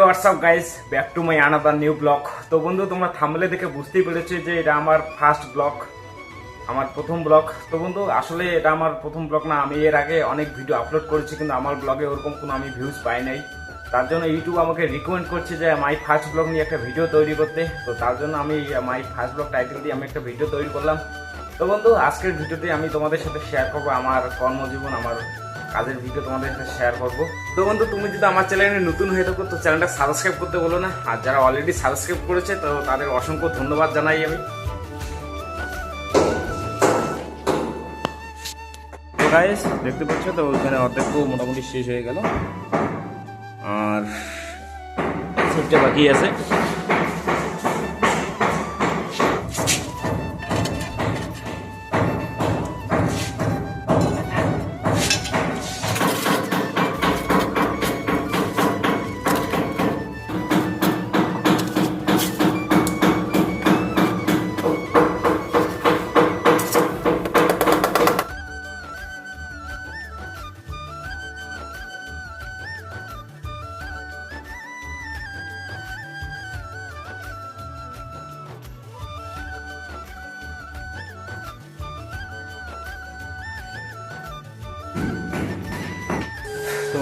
What's up guys back to my another new blog তো বন্ধু, তোমরা থামলে দেখে বুঝতেই পেরেছ যে এটা আমার ফার্স্ট ব্লগ আমার প্রথম ব্লগ তো বন্ধু, আসলে এটা আমার প্রথম ব্লগ না, আমি এর আগে অনেক ভিডিও আপলোড করেছি, কিন্তু আমার ব্লগে ওরকম কোনো আমি ভিউজ পাই নাই। তার জন্য ইউটিউব আমাকে রিকমেন্ড করছে যে মাই ফার্স্ট ব্লগ নিয়ে একটা ভিডিও তৈরি করতে। তো তার জন্য আমি মাই ফার্স্ট ব্লগ টাইটেল দিয়ে আমি একটা ভিডিও তৈরি করলাম। তো বন্ধু, আজকের ভিডিওতে আমি তোমাদের সাথে শেয়ার করব আমার কর্মজীবন, আমার কাজের ভিডিও তোমাদের সাথে শেয়ার করব। তো বন্ধু, তুমি যদি আমার চ্যানেলে নতুন হয়ে থাকো, তো চ্যানেলটা সাবস্ক্রাইব করতে বলো না। আর যারা অলরেডি সাবস্ক্রাইব করেছে, তো তাদের অসংখ্য ধন্যবাদ জানাই আমি। গাইস দেখতে পাচ্ছ তো, ওখানে অর্ধেক মোটামুটি শেষ হয়ে গেল। আর সেটটা বাকি আছে। তো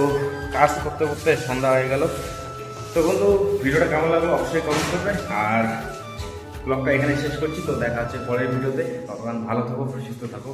কাজ করতে করতে সন্ধ্যা হয়ে গেল। তো বন্ধু, ভিডিওটা কেমন লাগল অবশ্যই কমেন্ট করবে। আর ব্লগটা এখানে শেষ করছি, তো দেখা হচ্ছে পরের ভিডিওতে। ততক্ষণ ভালো থাকো, সুস্থ থাকো।